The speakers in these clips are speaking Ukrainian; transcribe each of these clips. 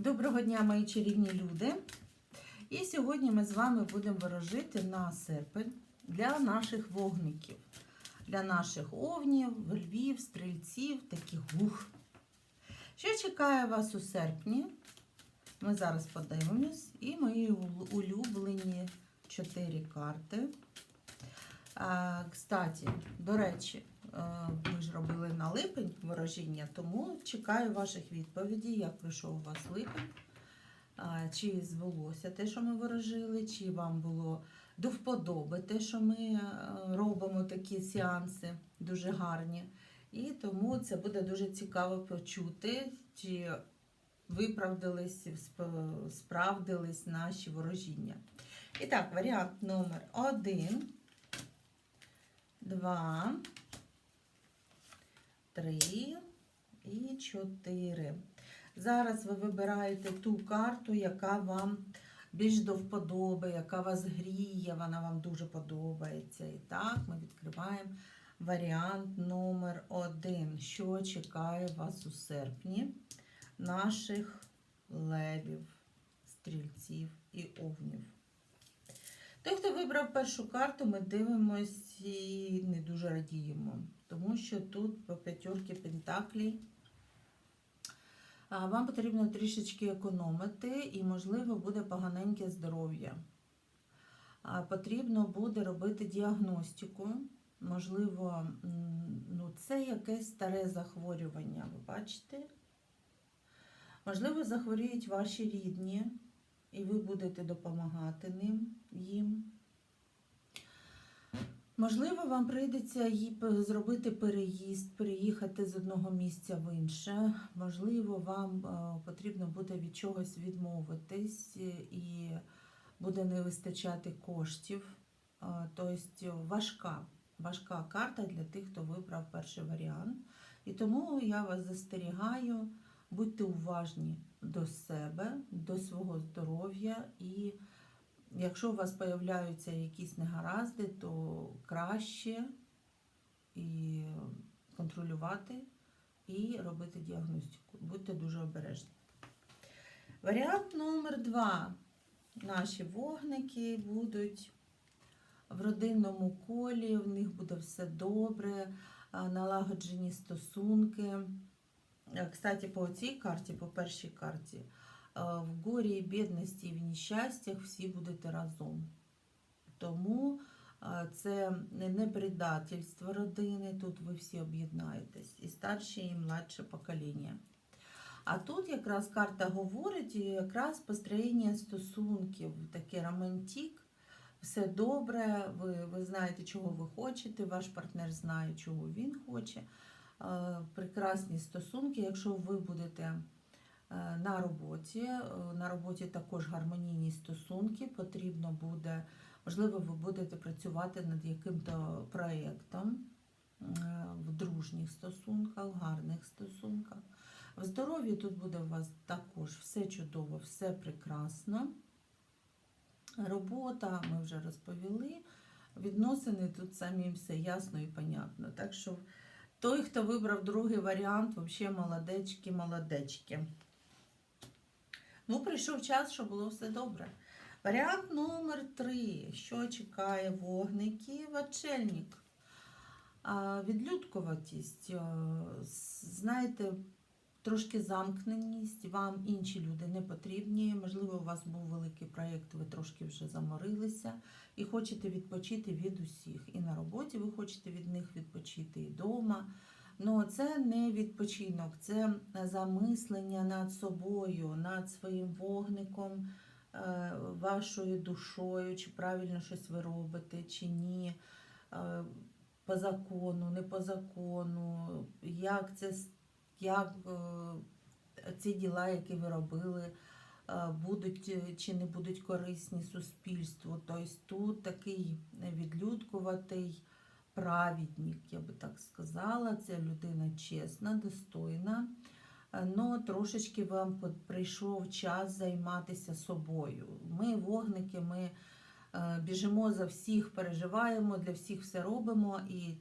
Доброго дня, мої чарівні люди. І сьогодні ми з вами будемо ворожити на серпень для наших вогників, для наших овнів, львів, стрільців, таких гух. Що чекає вас у серпні? Ми зараз подивимось. І мої улюблені чотири карти. А, Кстати, до речі, е, ми ж липень ворожіння, тому чекаю ваших відповідей, як пройшов у вас липень. Чи збулося те, що ми ворожили, чи вам було до вподоби те, що ми е, робимо такі сеанси дуже гарні. І тому це буде дуже цікаво почути, чи виправдались, сп- справдились наші ворожіння. І так, варіант номер один. Два, три і чотири. Зараз ви вибираєте ту карту, яка вам більш до вподоби, яка вас гріє, вона вам дуже подобається. І так, ми відкриваємо варіант номер один. Що чекає вас у серпні наших левів, стрільців і овнів. Той, хто вибрав першу карту, ми дивимось і не дуже радіємо, тому що тут по п'ятерки пентаклей а, вам потрібно трішечки економити і, можливо, буде поганеньке здоров'я. Потрібно буде робити діагностику. Можливо, ну, це якесь старе захворювання, ви бачите? Можливо, захворіють ваші рідні, і ви будете допомагати ним їм. Можливо, вам прийдеться зробити переїзд, переїхати з одного місця в інше. Можливо, вам е, потрібно буде від чогось відмовитись е, і буде не вистачати коштів. Е, Тобто важка, важка карта для тих, хто вибрав перший варіант. І тому я вас застерігаю, будьте уважні до себе, до свого здоров'я і Якщо у вас появляються якісь негаразди, то краще і контролювати і робити діагностику. Будьте дуже обережні. Варіант номер два. Наші вогники будуть в родинному колі, в них буде все добре, налагоджені стосунки. Е, Кстати, по цій карті, по першій карті, е, в горі, бідності і в нещастях всі будете разом. Тому е, це не предательство родини, тут ви всі об'єднаєтесь, і старше, і младше покоління. А тут якраз карта говорить якраз построєння стосунків, такий романтик, все добре, ви, ви знаєте, чого ви хочете, ваш партнер знає, чого він хоче. Е, Прекрасні стосунки, якщо ви будете е, на роботі. е, На роботі також гармонійні стосунки. Потрібно буде, можливо, ви будете працювати над яким-то проєктом в дружніх стосунках, в гарних стосунках. В здоров'ї тут буде у вас також все чудово, все прекрасно. Робота, ми вже розповіли. Відносини тут самі все ясно і понятно. Так що той, хто вибрав другий варіант, взагалі молодечки, молодечки. Ну, прийшов час, щоб було все добре. Варіант номер три. Що чекає вогників? Очельник. Відлюдкуватість. Знаєте, трошки замкненість, вам інші люди не потрібні. Можливо, у вас був великий проєкт, ви трошки вже заморилися і хочете відпочити від усіх. І на роботі ви хочете від них відпочити, і вдома. Ну, це не відпочинок, це замислення над собою, над своїм вогником, е, вашою душою, чи правильно щось ви робите, чи ні. Е, По закону, не по закону, як це як е, ці діла, які ви робили, е, будуть е, чи не будуть корисні суспільству. Тобто тут такий відлюдкуватий праведник, я би так сказала. Це людина чесна, достойна. Ну, трошечки вам прийшов час займатися собою. Ми, вогники, ми біжимо за всіх, переживаємо, для всіх все робимо. І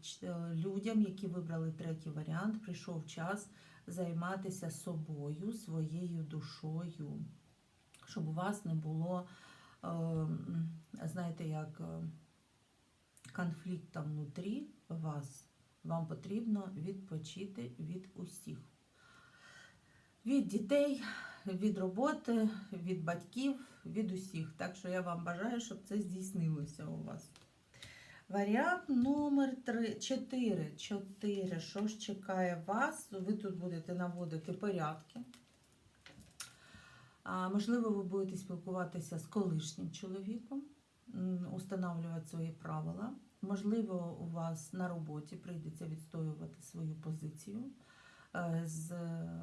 людям, які вибрали третій варіант, прийшов час займатися собою, своєю душою, щоб у вас не було, е, знаєте, як е, конфлікт там внутрі вас. Вам потрібно відпочити від усіх. Від дітей, від роботи, від батьків, від усіх. Так що я вам бажаю, щоб це здійснилося у вас. Варіант номер 3, 4. 4. Що ж чекає вас? Ви тут будете наводити порядки. А, можливо, ви будете спілкуватися з колишнім чоловіком, установлювати свої правила. Можливо, у вас на роботі прийдеться відстоювати свою позицію з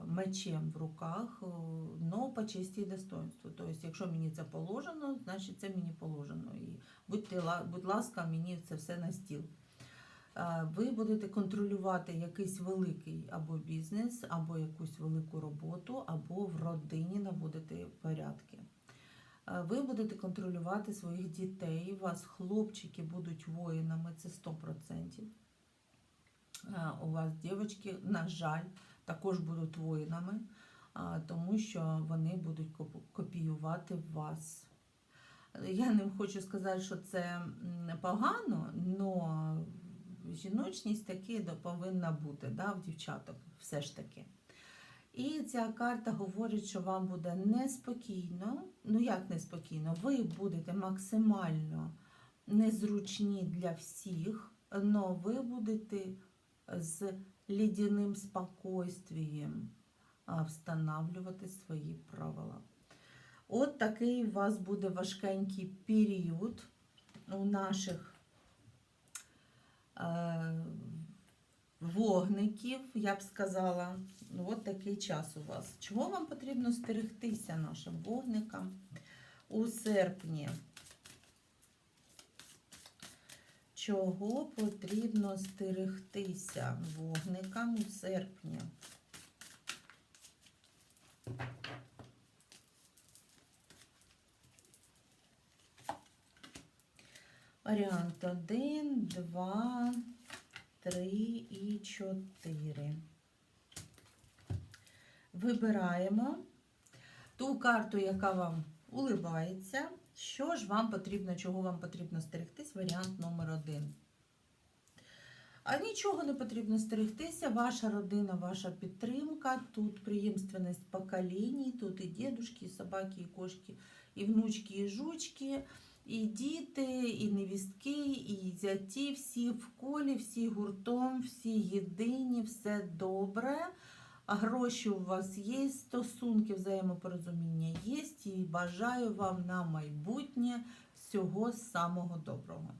мечем в руках, але по честі і достоинству. Тобто, якщо мені це положено, значить це мені положено. І будьте, будь ласка, мені це все на стіл. Е, Ви будете контролювати якийсь великий або бізнес, або якусь велику роботу, або в родині наводити порядки. Е, Ви будете контролювати своїх дітей. У вас хлопчики будуть воїнами, це 100%. Е, У вас дівчатки, на жаль, також будуть воїнами, тому що вони будуть коп- копіювати вас. Я не хочу сказати, що це погано, але жіночність таки повинна бути да, в дівчаток, все ж таки. І ця карта говорить, що вам буде неспокійно. Ну як неспокійно? Ви будете максимально незручні для всіх, але ви будете з лідяним спокойствием встановлювати свої правила. От такий у вас буде важкенький період у наших вогників, я б сказала. Ну, От такий час у вас. Чого вам потрібно стерегтися нашим вогникам у серпні? Чого потрібно стерегтися вогникам у серпні? Варіант 1, 2, 3 і 4. Вибираємо ту карту, яка вам улибається. Що ж вам потрібно, чого вам потрібно стерегтись? Варіант номер 1. А нічого не потрібно стерегтися. Ваша родина, ваша підтримка. Тут преємственність поколінь, тут і дідушки, і собаки, і кошки, і внучки, і жучки, і діти, і невістки, і зяті, всі в колі, всі гуртом, всі єдині, все добре. Гроші у вас є, стосунки взаємопорозуміння є, і бажаю вам на майбутнє всього самого доброго.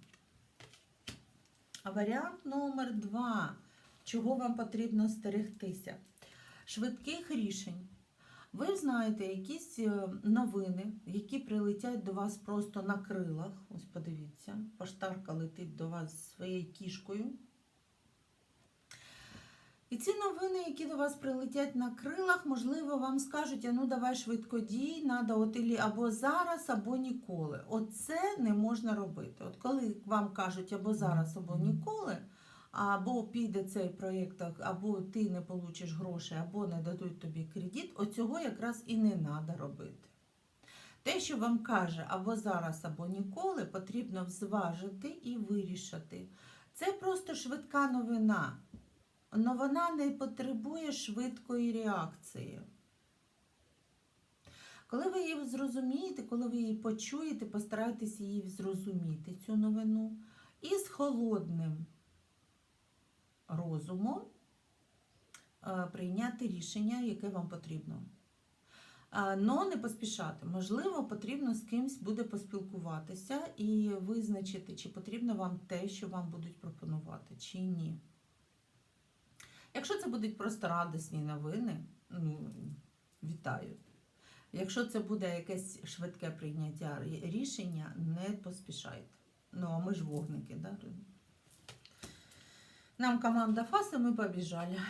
Варіант номер два. Чого вам потрібно стерегтися? Швидких рішень. Ви знаєте якісь е, новини, які прилетять до вас просто на крилах. Ось подивіться, поштарка летить до вас своєю кішкою. І ці новини, які до вас прилетять на крилах, можливо, вам скажуть, а ну давай швидко дій, надо от ілі або зараз, або ніколи. Оце не можна робити. От коли вам кажуть або зараз, або ніколи, або піде цей проєкт, або ти не получиш гроші, або не дадуть тобі кредит, оцього якраз і не треба робити. Те, що вам каже або зараз, або ніколи, потрібно зважити і вирішити. Це просто швидка новина. Но вона не потребує швидкої реакції. Коли ви її зрозумієте, коли ви її почуєте, постарайтеся її зрозуміти, цю новину, і з холодним розумом е, прийняти рішення, яке вам потрібно. А, Но не поспішати. Можливо, потрібно з кимсь буде поспілкуватися і визначити, чи потрібно вам те, що вам будуть пропонувати, чи ні. Якщо це будуть просто радісні новини, ну, вітаю. Якщо це буде якесь швидке прийняття рішення, не поспішайте. Ну, а ми ж вогники, да? Нам команда фаса, ми побіжали.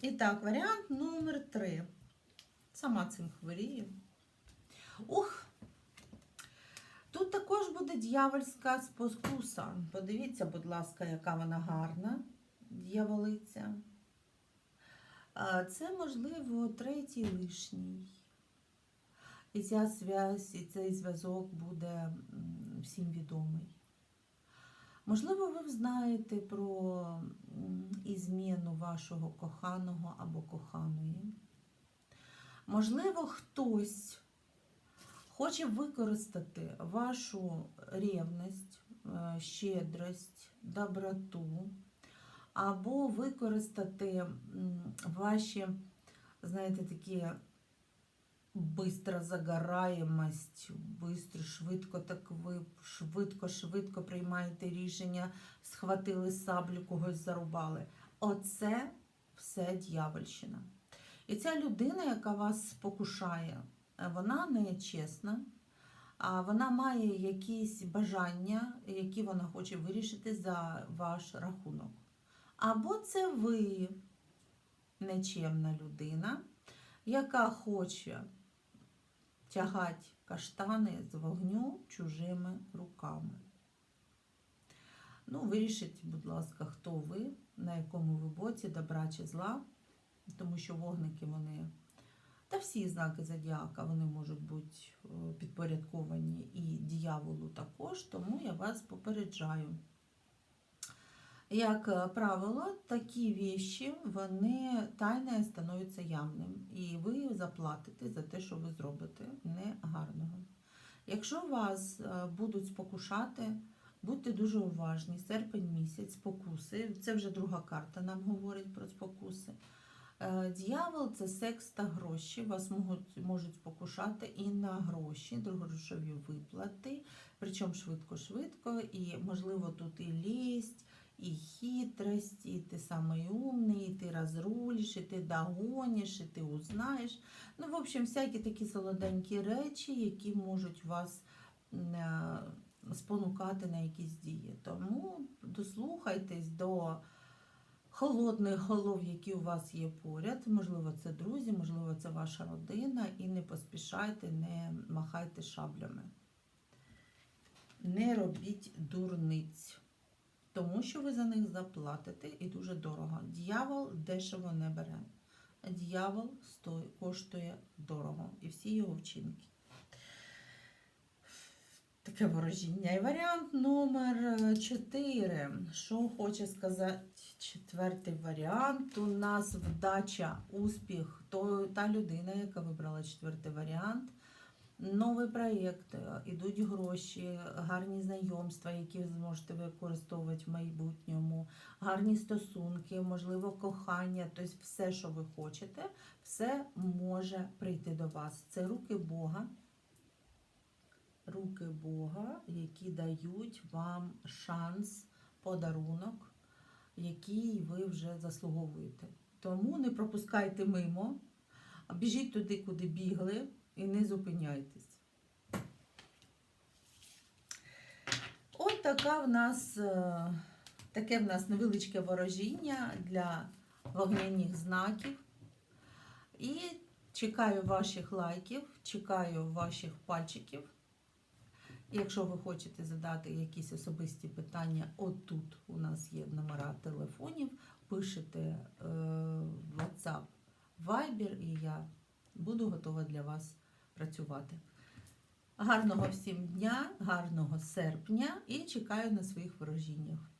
І так, варіант номер три. Сама цим хворію. Ух! Тут також буде дьявольська спокуса. Подивіться, будь ласка, яка вона гарна, дьяволиця. Це, можливо, третій лишній. І ця зв'язь, і цей зв'язок буде всім відомий. Можливо, ви знаєте про ізміну вашого коханого або коханої. Можливо, хтось хоче використати вашу ревність, е, щедрость, доброту, або використати ваші, знаєте, такі бистра загораємость, бистро, швидко так ви швидко, швидко приймаєте рішення, схватили саблю, когось зарубали. Оце все дьявольщина. І ця людина, яка вас спокушає, вона не чесна, а вона має якісь бажання, які вона хоче вирішити за ваш рахунок. Або це ви нечемна людина, яка хоче тягати каштани з вогню чужими руками. Ну, вирішіть, будь ласка, хто ви, на якому ви боці, добра чи зла, тому що вогники вони, та всі знаки зодіака, вони можуть бути е, підпорядковані і дьяволу також, тому я вас попереджаю. Як е, правило, такі вещі, вони тайне становляться явним, і ви заплатите за те, що ви зробите негарного. Якщо вас е, будуть спокушати, будьте дуже уважні. Серпень місяць, спокуси. Це вже друга карта нам говорить про спокуси. Е, Дьявол це секс та гроші. Вас можуть, можуть спокушати і на гроші, грошові виплати, причому швидко-швидко, і можливо тут і лість, і хитрость, і ти самий умний, і ти розрулиш, і ти догониш, і ти узнаєш. Ну, в общем, всякі такі солоденькі речі, які можуть вас е, спонукати на якісь дії. Тому дослухайтесь до холодних голов, які у вас є поряд. Можливо, це друзі, можливо, це ваша родина, і не поспішайте, не махайте шаблями. Не робіть дурниць, тому що ви за них заплатите і дуже дорого. Дьявол дешево не бере. Дьявол сто- коштує дорого і всі його вчинки. Таке ворожіння. І варіант номер 4. Що хоче сказати четвертий варіант? У нас вдача, успіх. То, та людина, яка вибрала четвертий варіант. Новий проєкт, е, ідуть гроші, гарні знайомства, які ви зможете використовувати в майбутньому, гарні стосунки, можливо, кохання, тобто все, що ви хочете, все може прийти до вас. Це руки Бога. Руки Бога, які дають вам шанс, подарунок, який ви вже заслуговуєте. Тому не пропускайте мимо, біжіть туди, куди бігли, і не зупиняйтесь. От така в нас, е, таке в нас невеличке ворожіння для вогняних знаків. І чекаю ваших лайків, чекаю ваших пальчиків. Якщо ви хочете задати якісь особисті питання, отут у нас є номера телефонів, пишете е, WhatsApp, Viber, і я буду готова для вас працювати. Гарного всім дня, гарного серпня і чекаю на своїх ворожіннях.